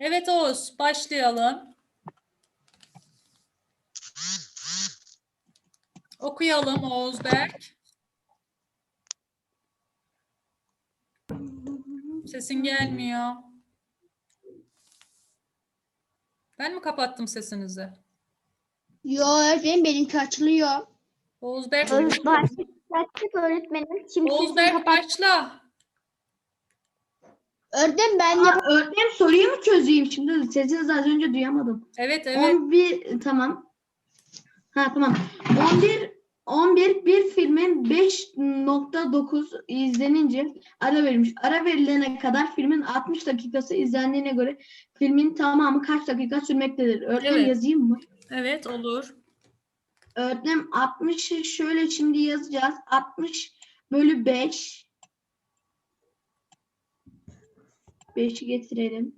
Evet Oğuz, başlayalım. Okuyalım Oğuz Berk. Sesin gelmiyor. Ben mi kapattım sesinizi? Yo öğretmenim benimki açılıyor. Oğuz Berk, Başlık öğretmenim. Şimdi Oğuz Berk kapat. başla. Öğretmenim ben Aa, yap öğretmenim soruyu mu çözeyim şimdi? Sesinizi az önce duyamadım. Evet, evet. 11 tamam. Ha tamam. 11 11 bir filmin 5.9 izlenince ara verilmiş. Ara verilene kadar filmin 60 dakikası izlendiğine göre filmin tamamı kaç dakika sürmektedir? Öğretmenim Evet. yazayım mı? Evet, olur. Öğretmenim 60'ı şöyle şimdi yazacağız. 60 bölü 5. 5'i getirelim.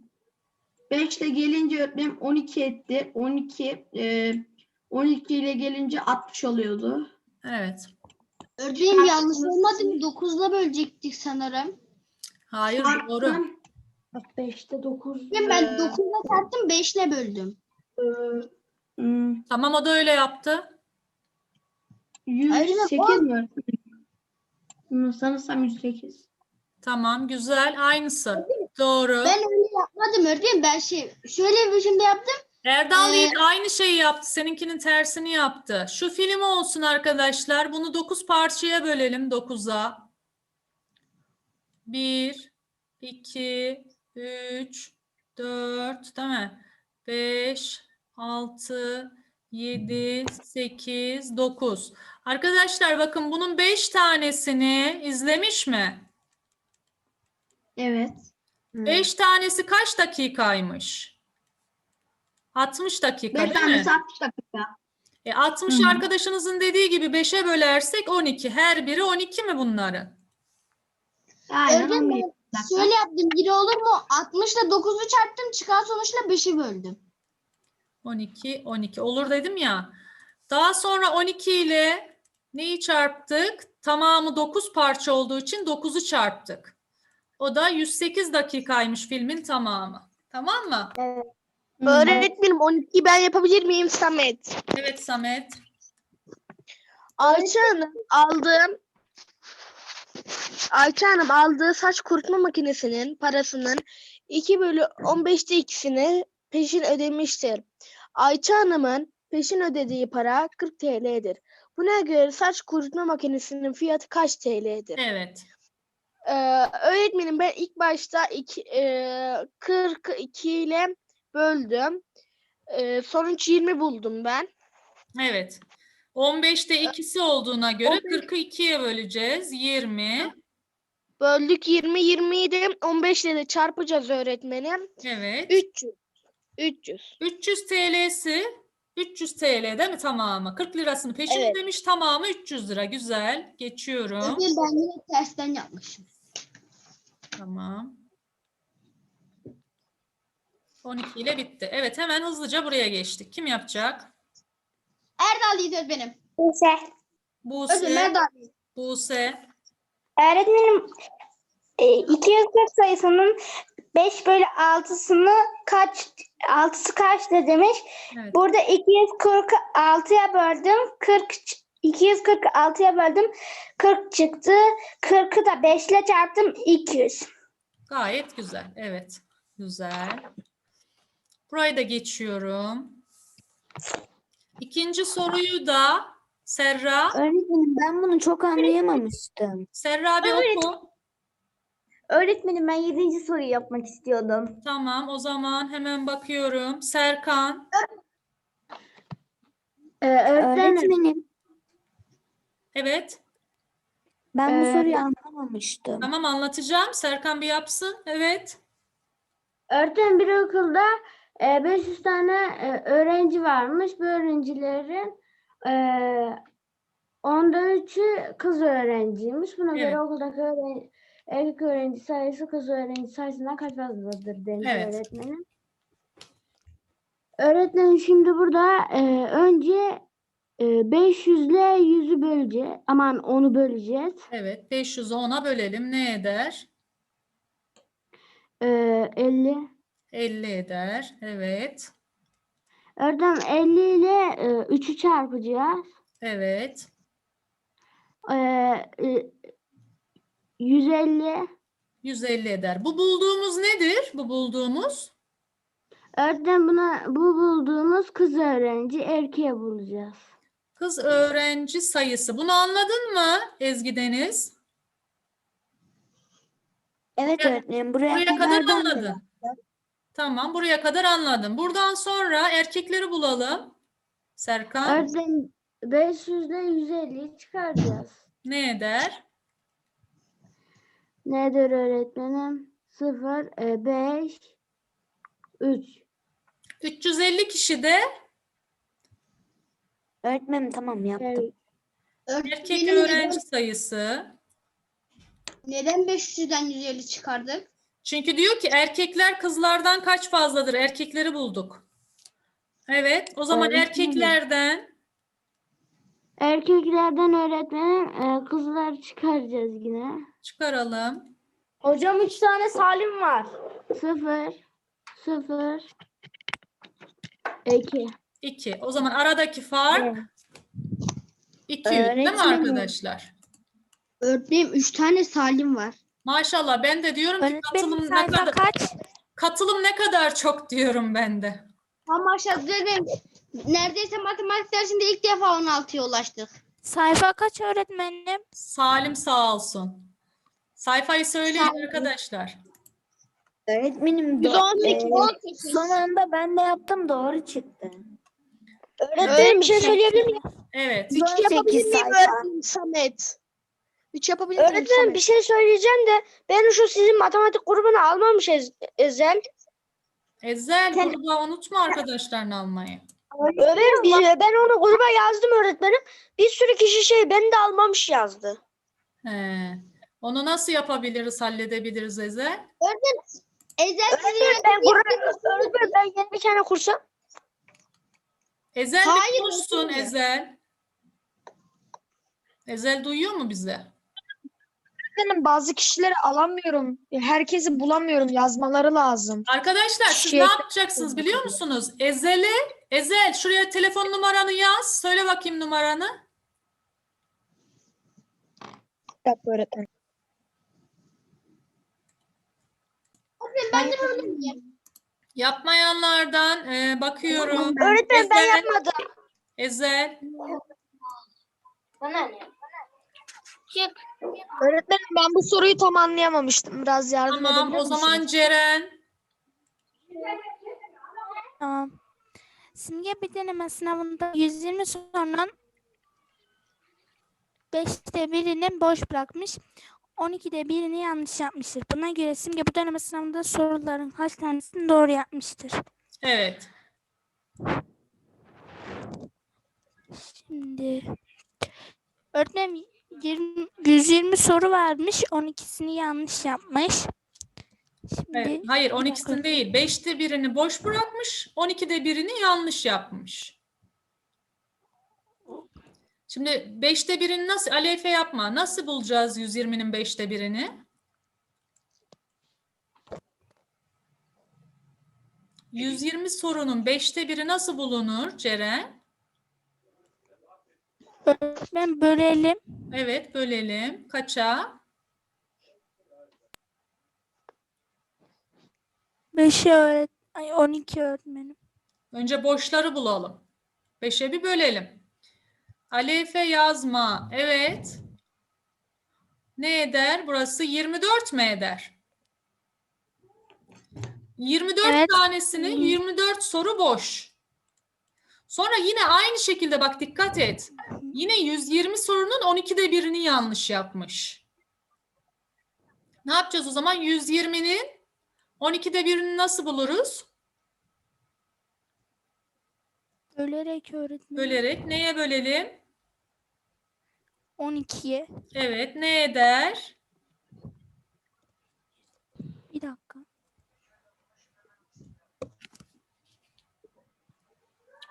5 ile gelince öğretmenim 12 etti. 12 e, 12 ile gelince 60 oluyordu. Evet. öğretmenim yanlış olmadı mı? 9'la bölecektik sanırım. Hayır, doğru. Çarptım. 5'te 9. Öğretmenim ben 9'la çarptım 5'le böldüm. hmm, Tamam, o da öyle yaptı. 108 mi öğretmenim? Sanırsam 108. Tamam, güzel. Aynısı. Doğru. Ben öyle yapmadım öğretmenim. Ben şey şöyle bir biçimde yaptım. Erdal Ee, Yiğit aynı şeyi yaptı. Seninkinin tersini yaptı. Şu film olsun arkadaşlar. Bunu 9 parçaya bölelim 9'a. 1, 2, 3, 4, değil mi? 5, 6, 7, 8, 9. Arkadaşlar bakın bunun 5 tanesini izlemiş mi? Evet. 5 tanesi kaç dakikaymış? 60 dakika 5 değil mi? tanesi 60 dakika. E 60 Hı hı. arkadaşınızın dediği gibi 5'e bölersek 12. Her biri 12 mi bunların? Aynen Öğretmenim 11 ben dakika. şöyle yaptım. Biri olur mu? 60 ile 9'u çarptım. Çıkan sonuçla 5'i böldüm. 12, 12 olur dedim ya. Daha sonra 12 ile neyi çarptık? Tamamı 9 parça olduğu için 9'u çarptık. O da 108 dakikaymış filmin tamamı. Tamam mı? Öğretmenim 12'yi ben yapabilir miyim Samet? Evet Samet. Ayça Hanım aldığım Ayça Hanım aldığı saç kurutma makinesinin parasının 2 bölü 15'te ikisini peşin ödemiştir. Ayça Hanım'ın peşin ödediği para 40 TL'dir. Buna göre saç kurutma makinesinin fiyatı kaç TL'dir? Evet. Ee, öğretmenim ben ilk başta iki, e, 42 ile böldüm. Ee, sonuç 20 buldum ben. Evet. 15'te ikisi olduğuna göre 15 40'ı 2'ye böleceğiz. 20. Böldük 20 20'yi de 15 ile de çarpacağız öğretmenim. Evet. 300. 300. 300 TL'si 300 TL değil mi tamamı? 40 lirasını peşin Evet. ödemiş tamamı 300 lira. Güzel. Geçiyorum. Ben yine tersten yapmışım. Tamam. 12 ile bitti. Evet hemen hızlıca buraya geçtik. Kim yapacak? Erdal öğretmenim. Neyse. Öğretmenim Buse, Erdal Yiğit. Buse, Öğretmenim e, 240 sayısının 5 bölü 6'sını kaç 6'sı kaçtı demiş. Evet. Burada 246'ya böldüm. 40 ç- 246'ya böldüm. 40 çıktı. 40'ı da 5 ile çarptım 200. Gayet güzel. Evet. Güzel. Burayı da geçiyorum. İkinci soruyu da Serra. Öğretmenim ben bunu çok anlayamamıştım. Serra bir oku. Öğretmenim ben 7. soruyu yapmak istiyordum. Tamam o zaman hemen bakıyorum. Serkan. Öğretmenim Evet. ben bu Ee, soruyu anlamamıştım. Tamam anlatacağım. Serkan bir yapsın. Evet. Öğretmenim bir okulda 500 tane e, öğrenci varmış. Bu öğrencilerin e, onda üçü kız öğrenciymiş. Buna Evet. göre okuldaki öğren- erkek öğrenci sayısı kız öğrenci sayısından kaç fazladır demiş Evet. öğretmenim. Öğretmenim şimdi burada e, önce e, 500 ile 100'ü böleceğiz. Aman onu böleceğiz. Evet. 500'ü 10'a bölelim. Ne eder? E, 50. 50 eder. Evet. Öğretmenim 50 ile e, 3'ü çarpacağız. Evet. Ee, e, 150. 150 eder. Bu bulduğumuz nedir? Bu bulduğumuz Öğretmenim buna bu bulduğumuz kız öğrenci erkeğe bulacağız. Kız öğrenci sayısı. Bunu anladın mı Ezgi Deniz? Evet öğretmenim. Buraya, Buraya kadar anladın. Tamam, buraya kadar anladım. Buradan sonra erkekleri bulalım. Serkan Öğretmenim 500'den 150'yi çıkaracağız. ne eder? Nedir öğretmenim? 0, 5, 3. 350 kişi de Öğretmenim tamam yaptım. erkek Öğretmenim öğrenci sayısı. Neden 500'den 150 çıkardık? Çünkü diyor ki erkekler kızlardan kaç fazladır? Erkekleri bulduk. Evet, o zaman Öğretmenim. erkeklerden Erkeklerden öğretmenim e, kızlar çıkaracağız yine. çıkaralım. Hocam 3 tane Salim var. 0, 0, 2. 2. O zaman aradaki fark 200 değil mi arkadaşlar? Öğretmenim 3 tane Salim var. Maşallah ben de diyorum ki katılım ne kadar kaç? katılım ne kadar çok diyorum ben de. Ama dedim. Neredeyse matematik dersinde ilk defa 16'ya ulaştık. Sayfa kaç öğretmenim? Salim sağ olsun. Sayfayı söyleyin arkadaşlar. Öğretmenim 118, 18. son anda ben de yaptım doğru çıktı. Öğretmenim bir şey söyleyebilir miyim? Evet. 3 yapabilir 18 miyim öğretmenim Samet? 3 yapabilir miyim Öğretmenim Samet? bir şey söyleyeceğim de ben şu sizin matematik grubunu almamış Ez- Ezel. Ezel burada unutma arkadaşlarını almayı. Öğretmenim bir- ben onu gruba yazdım öğretmenim. Bir sürü kişi şey beni de almamış yazdı. He. Onu nasıl yapabiliriz, halledebiliriz Ezel? Ezel Öğretmenim ben gruba öğretmenim ben yeni bir tane kursa. Ezel Hayır, bir konuşsun duymuyor. Ezel. Ezel duyuyor mu bizi? Öğretmenim bazı kişileri alamıyorum. Herkesi bulamıyorum. Yazmaları lazım. Arkadaşlar siz Şey- ne yapacaksınız biliyor musunuz? Ezel'e, Ezel şuraya telefon numaranı yaz. Söyle bakayım numaranı. Bir dakika öğretmenim. ben de böyle miyim? Yapmayanlardan e, bakıyorum. Öğretmenim ben Ezel, yapmadım. Ezel. Öğretmenim ben bu soruyu tam anlayamamıştım. Biraz yardım Tamam edebilir o zaman? Ceren. Tamam. Simge bir deneme sınavında 120 sorunun 5'te birini boş bırakmış. 12'de birini yanlış yapmıştır. Buna göre Simge bu deneme sınavında soruların kaç tanesini doğru yapmıştır? Evet. Şimdi öğretmenim 20, 120 soru varmış. 12'sini yanlış yapmış. Şimdi evet. Hayır bir dakika. 12'sini değil. 5'te birini boş bırakmış. 12'de birini yanlış yapmış. Şimdi 5'te birini nasıl Aleyfe yapma. Nasıl bulacağız 120'nin 5'te birini? ...120 sorunun 5'te biri nasıl bulunur Ceren? öğretmen bölelim. Evet bölelim. Kaça? 5'e öğret ay 12 öğretmenim. Önce boşları bulalım. 5'e bir bölelim. Alefe yazma. Evet. Ne eder? Burası 24 mi eder? 24 Evet. tanesinin 24 soru boş. Sonra yine aynı şekilde bak dikkat et. Yine 120 sorunun 12'de birini yanlış yapmış. Ne yapacağız o zaman? 120'nin 12'de birini nasıl buluruz? Bölerek öğretmenim. Bölerek neye bölelim? 12'ye. Evet, ne eder? Bir dakika.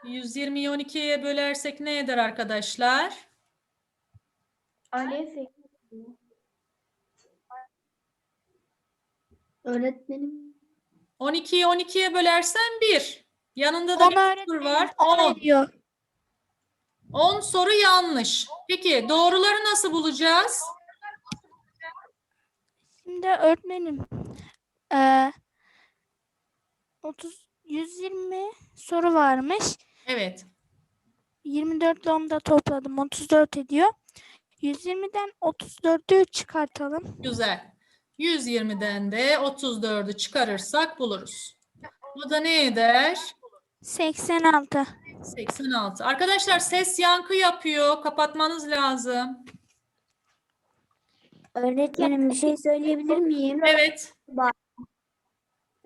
120'yi 12'ye bölersek ne eder arkadaşlar? Öğretmenim. 12'yi 12'ye bölersen 1. Yanında da bir sıfır öğretmenim, var. on 10. ediyor. 10 soru yanlış. Peki doğruları nasıl bulacağız? Şimdi öğretmenim eee 30 120 soru varmış. Evet. 24 ile onu da topladım. 34 ediyor. 120'den 34'ü çıkartalım. Güzel. 120'den de 34'ü çıkarırsak buluruz. Bu da ne eder? 86. 86. Arkadaşlar ses yankı yapıyor. Kapatmanız lazım. Öğretmenim bir şey söyleyebilir miyim? Evet.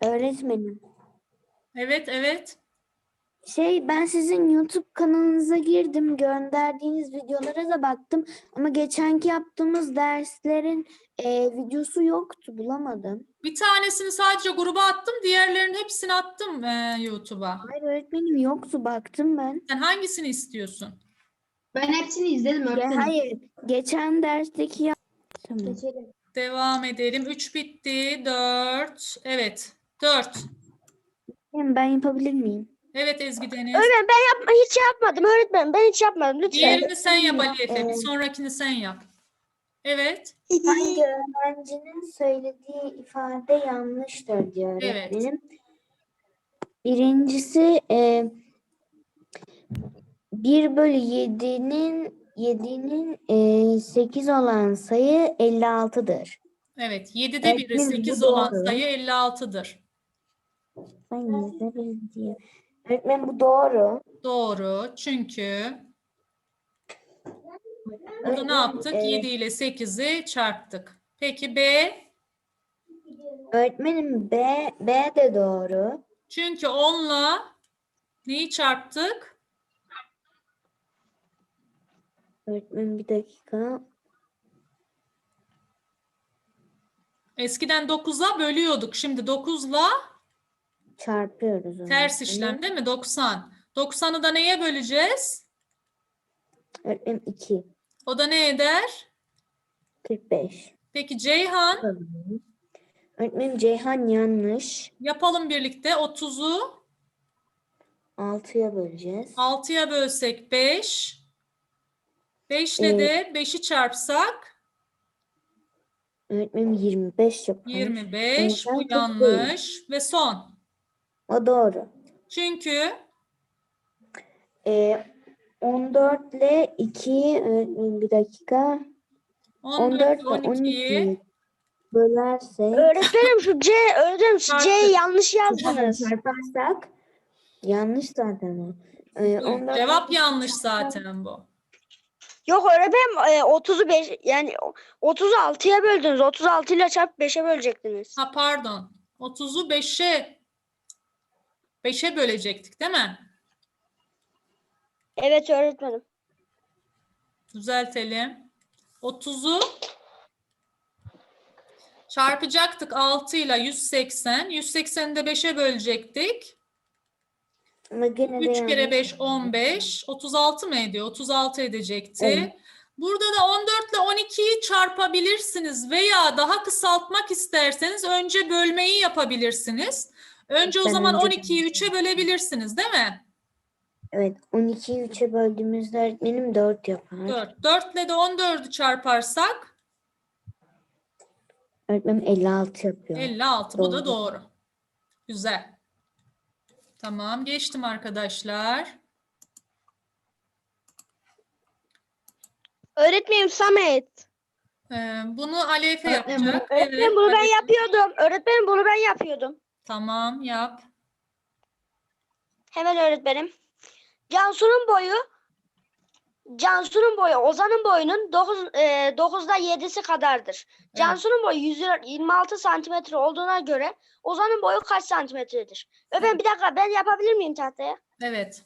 Öğretmenim. Evet, evet. Şey ben sizin YouTube kanalınıza girdim. Gönderdiğiniz videolara da baktım. Ama geçenki yaptığımız derslerin e, videosu yoktu. Bulamadım. Bir tanesini sadece gruba attım. Diğerlerinin hepsini attım e, YouTube'a. Hayır öğretmenim yoktu. Baktım ben. Sen hangisini istiyorsun? Ben hepsini izledim Ya, öğretmenim. hayır. Geçen dersteki yaptım. Devam edelim. 3 bitti. 4. Evet. 4. Ben yapabilir miyim? Evet Ezgi Deniz. Öğretmenim ben yapma, hiç yapmadım öğretmenim. Ben hiç yapmadım lütfen. Diğerini sen yap Ali Efe. Bir Evet. sonrakini sen yap. Evet. Hangi öğrencinin söylediği ifade yanlıştır diyor Evet. öğretmenim. Birincisi e, 1 bölü 7'nin 7'nin e, 8 olan sayı 56'dır. Evet. 7'de biri Öğretmenim, bu 8 olan doğru. sayı 56'dır. Ben yazarım diye. Öğretmenim bu doğru. Doğru. Çünkü burada ne yaptık? e, 7 ile 8'i çarptık. Peki B? Öğretmenim B, B de doğru. Çünkü 10'la neyi çarptık? Öğretmenim bir dakika. Eskiden 9'a bölüyorduk. Şimdi 9'la Çarpıyoruz onu. ters işlem değil mi? 90. 90'ı da neye böleceğiz? Öğretmenim 2. O da ne eder? 45. Peki Ceyhan. Öğretmenim Ceyhan yanlış. yapalım birlikte. 30'u 6'ya böleceğiz. 6'ya bölsek 5. 5 ile de 5'i çarpsak Öğretmenim 25 yapar. 25. Bu yanlış. Ve son. O doğru. Çünkü Ee, 14 ile 2 öğretmenim bir dakika. 14 14 ile ile 12'yi 12'yi bölersek Öğretmenim şu C, öğretmenim şu C'yi yanlış yazdınız. çarparsak yanlış zaten o. 14 cevap yanlış zaten bu. Yok öğretmenim e, 30'u 5 yani 30'u 6'ya böldünüz. 36 ile çarp 5'e bölecektiniz. Ha pardon. 30'u 5'e 5'e bölecektik değil mi? Evet öğretmenim. Düzeltelim. 30'u çarpacaktık 6 ile 180. 180'i de 5'e bölecektik. Ama gene de 3 kere yanlış. 5 15. 36 mı ediyor? 36 edecekti. Evet. Burada da 14 ile 12'yi çarpabilirsiniz veya daha kısaltmak isterseniz önce bölmeyi yapabilirsiniz. Önce o Ben zaman önce 12'yi 3'e bölebilirsiniz değil mi? Evet 12'yi 3'e böldüğümüzde öğretmenim 4 yapar. 4. 4 ile de 14'ü çarparsak Öğretmenim 56 yapıyor. 56. Bu da Doğru. doğru. Güzel. Tamam geçtim arkadaşlar. Öğretmenim Samet. Ee, bunu Ali Efe Öğretmenim, yapacak. Öğretmenim Evet, bunu ben yapıyordum. Öğretmenim bunu ben yapıyordum. Tamam yap. Hemen öğretmenim. Cansu'nun boyu Cansu'nun boyu Ozan'ın boyunun 9 e, 9'da 7'si kadardır. Cansu'nun boyu 126 santimetre olduğuna göre Ozan'ın boyu kaç santimetredir? Öğretmenim bir dakika ben yapabilir miyim tahtaya? Evet.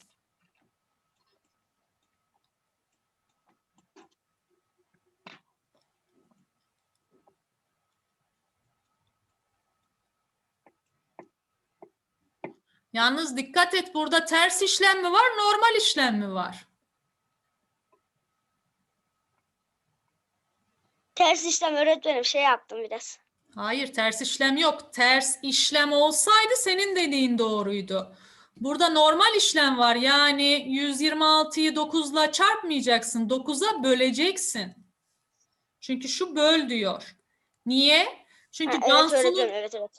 Yalnız dikkat et burada ters işlem mi var, normal işlem mi var? Ters işlem öğretmenim şey yaptım biraz. Hayır, ters işlem yok. Ters işlem olsaydı senin dediğin doğruydu. Burada normal işlem var. Yani 126'yı 9'la çarpmayacaksın. 9'a böleceksin. Çünkü şu böl diyor. Niye? Çünkü Ha, evet Cansu'nun evet evet.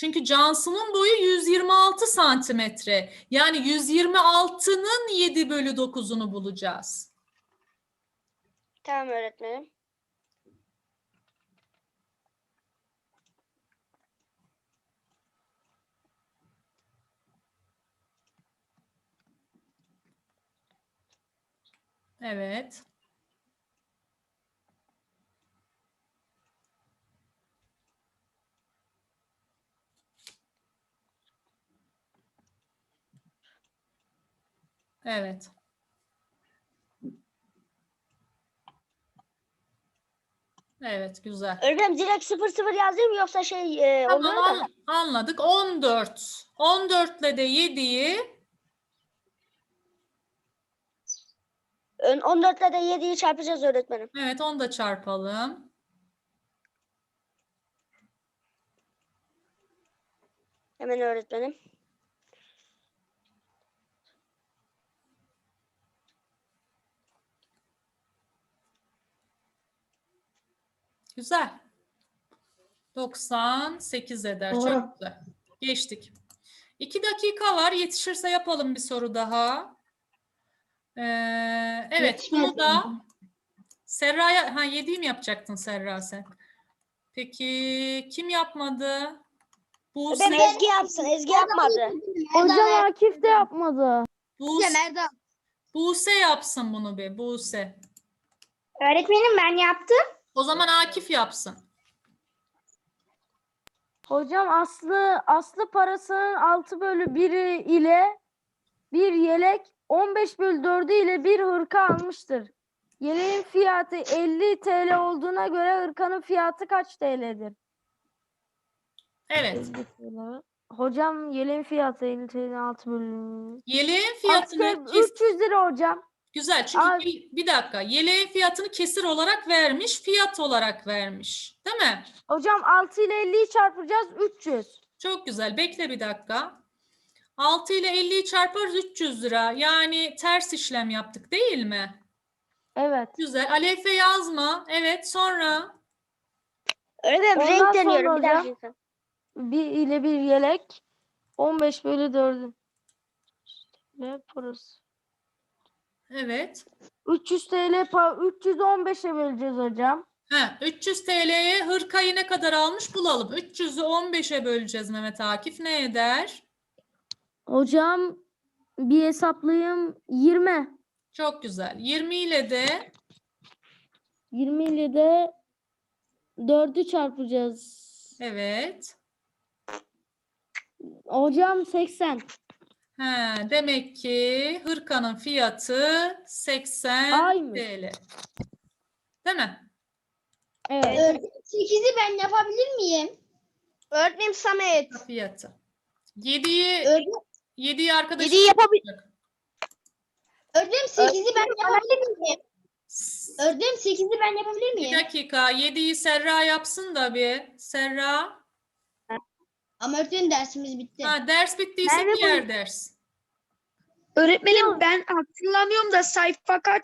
Çünkü Cansu'nun boyu 126 santimetre. Yani 126'nın 7 bölü 9'unu bulacağız. Tamam öğretmenim. Evet. Evet. Evet, güzel. Öğretmenim direkt 0 0 yazayım yoksa şey e, Tamam oluyor an- anladık. 14. 14 ile de 7'yi Ön- 14 ile de 7'yi çarpacağız öğretmenim. evet onu da çarpalım. Hemen öğretmenim. Güzel. 98 eder. Doğru. Çok güzel. Geçtik. 2 dakika var. Yetişirse yapalım bir soru daha. Ee, evet. Yetişmez Bunu da. Serra'ya ha 7'yi mi yapacaktın Serra sen? Peki kim yapmadı? Buse, Ben Ezgi yapsın. Ezgi yapmadı. Hocam Akif de yapmadı. Buse, Nerede? Buse yapsın bunu bir. Buse. Öğretmenim ben yaptım. O zaman Akif yapsın. Hocam Aslı Aslı parasının 6 bölü 1'i ile bir yelek 15 bölü 4'ü ile bir hırka almıştır. Yeleğin fiyatı 50 TL olduğuna göre hırkanın fiyatı kaç TL'dir? Evet. 50 TL. Hocam yeleğin fiyatı 50 TL 6 bölü. Yeleğin Asker fiyatını kes- 300 lira hocam. Güzel çünkü Ay. bir, bir dakika. Yeleğin fiyatını kesir olarak vermiş, fiyat olarak vermiş. Değil mi? Hocam 6 ile 50'yi çarpacağız 300. Çok güzel. Bekle bir dakika. 6 ile 50'yi çarparız 300 lira. Yani ters işlem yaptık değil mi? Evet. Güzel. Alefe yazma. Evet sonra. Öğretmenim Ondan renk deniyorum bir hocam- dakika. Bir ile bir yelek 15 bölü 4'ü. Ne parası? Evet. 300 TL pa 315'e böleceğiz hocam. Ha, 300 TL'ye hırkayı ne kadar almış bulalım. 300'ü 15'e böleceğiz Mehmet Akif. Ne eder? Hocam bir hesaplayayım 20. Çok güzel. 20 ile de 20 ile de 4'ü çarpacağız. evet. Hocam 80. Ha, demek ki hırkanın fiyatı 80 Aymış. TL. Değil mi? Evet. Öğretmenim 8'i ben yapabilir miyim? Öğretmenim Samet. Fiyatı. 7'yi Öğretmenim, 7'yi arkadaşım 7'yi yapabilir. öğretmenim 8'i ben yapabilir miyim? Öğretmenim 8'i ben yapabilir Bir miyim? dakika. 7'yi Serra yapsın da bir. Serra. Ama öğretmenim dersimiz bitti. Ha, ders bittiyse Merve diğer ders. Öğretmenim ben hatırlamıyorum da sayfa kaç